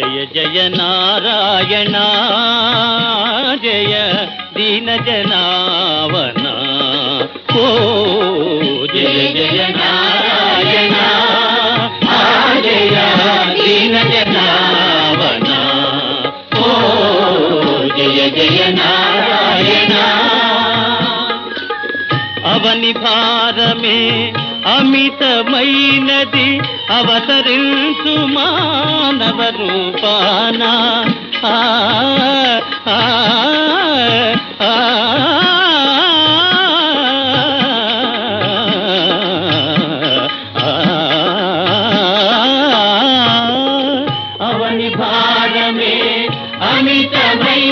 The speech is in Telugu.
జయ జయ నారాయణ జయ దీన జనావన. ఓ జయ జయ నారాయణ జయ దీన జనావన. ఓ జయ జయ నారాయణ. అవని భారమే అమితమైనది అవతరించుమా మానవ అవని భారమే అమితమై